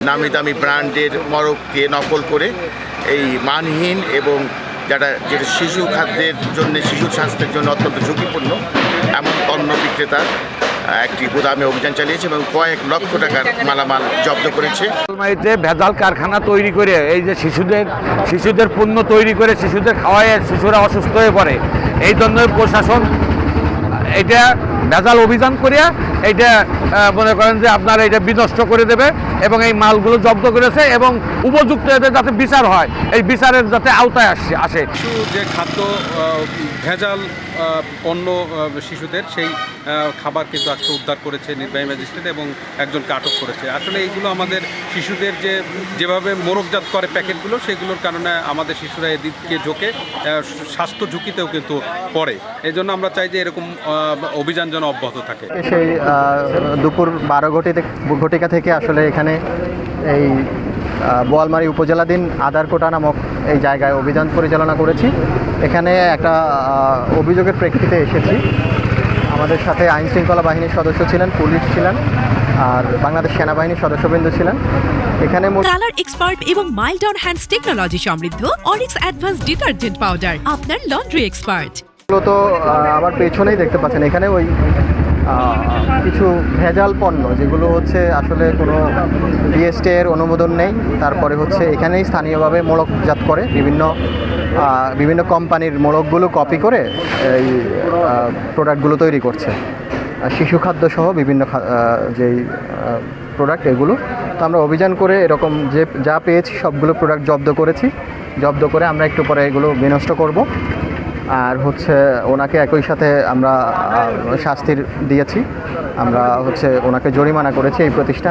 নামি দামি ব্র্যান্ডের মরককে নকল করে এই মানহীন এবং যারা যেটা শিশু খাদ্যের জন্য শিশু স্বাস্থ্যের জন্য অত্যন্ত ঝুঁকিপূর্ণ এমন পণ্য বিক্রেতা আহ, একটি গুদামে অভিযান চালিয়েছে এবং কয়েক লক্ষ টাকার মালামাল জব্দ করেছে। আলমারিতে ভেজাল কারখানা তৈরি করে এই যে শিশুদের শিশুদের পণ্য তৈরি করে শিশুদের খাওয়ায় শিশুরা অসুস্থ হয়ে পড়ে। এই জন্য প্রশাসন এটা ভেজাল অভিযান করিয়া এইটা আহ, মনে করেন যে আপনার এটা বিনষ্ট করে দেবে এবং এই মালগুলো জব্দ করেছে এবং উপযুক্ত এদের যাতে বিচার হয় এই বিচারের যাতে আওতায় আসে আসে। শিশু যে খাদ্য ভেজাল পণ্য শিশুদের সেই খাবার কিন্তু আজকে উদ্ধার করেছে নির্বাহী ম্যাজিস্ট্রেট এবং একজনকে আটক করেছে। আসলে এইগুলো আমাদের শিশুদের যে যেভাবে মোরকজাত করে প্যাকেটগুলো সেগুলোর কারণে আমাদের শিশুরা এদিকে ঝোঁকে স্বাস্থ্য ঝুঁকিতেও কিন্তু পড়ে। এই জন্য আমরা চাই যে এরকম অভিযান যেন অব্যাহত থাকে। সেই দুপুর বারো ঘটিতে ঘটিকা থেকে আসলে এখানে এই বোয়ালমারী উপজেলাধীন আদারকোটা নামক এই জায়গায় অভিযান পরিচালনা করেছি। এখানে একটা অভিযোগের প্রেক্ষিতে এসেছি। আমাদের সাথে আইন শৃঙ্খলা বাহিনীর সদস্য ছিলেন পুলিশ ছিলেন আর বাংলাদেশ সেনাবাহিনীর সদস্যবৃন্দ ছিলেন। এখানে কালার এক্সপার্ট এবং মাইল্ড অন হ্যান্ডস টেকনোলজি সমৃদ্ধ অরিক্স অ্যাডভান্স ডিটারজেন্ট পাউডার আপনার লন্ড্রি এক্সপার্ট। মূলত আহ, আমার পেছনেই দেখতে পাচ্ছেন এখানে ওই কিছু ভেজাল পণ্য, যেগুলো হচ্ছে আসলে কোনো বিএসটি এর অনুমোদন নেই। তারপরে হচ্ছে এখানেই স্থানীয়ভাবে মোড়কজাত করে, বিভিন্ন বিভিন্ন কোম্পানির মোড়কগুলো কপি করে এই প্রোডাক্টগুলো তৈরি করছে। শিশু খাদ্য সহ বিভিন্ন যেই প্রোডাক্ট এগুলো। তো আমরা অভিযান করে এরকম যে, যা পেয়েছি সবগুলো প্রোডাক্ট জব্দ করেছি। জব্দ করে আমরা একটু পরে এগুলো বিনষ্ট করব। আর হচ্ছে ওনাকে একই সাথে আমরা শাস্তির দিয়েছি। আমরা হচ্ছে ওনাকে জরিমানা করেছি এই প্রতিষ্ঠান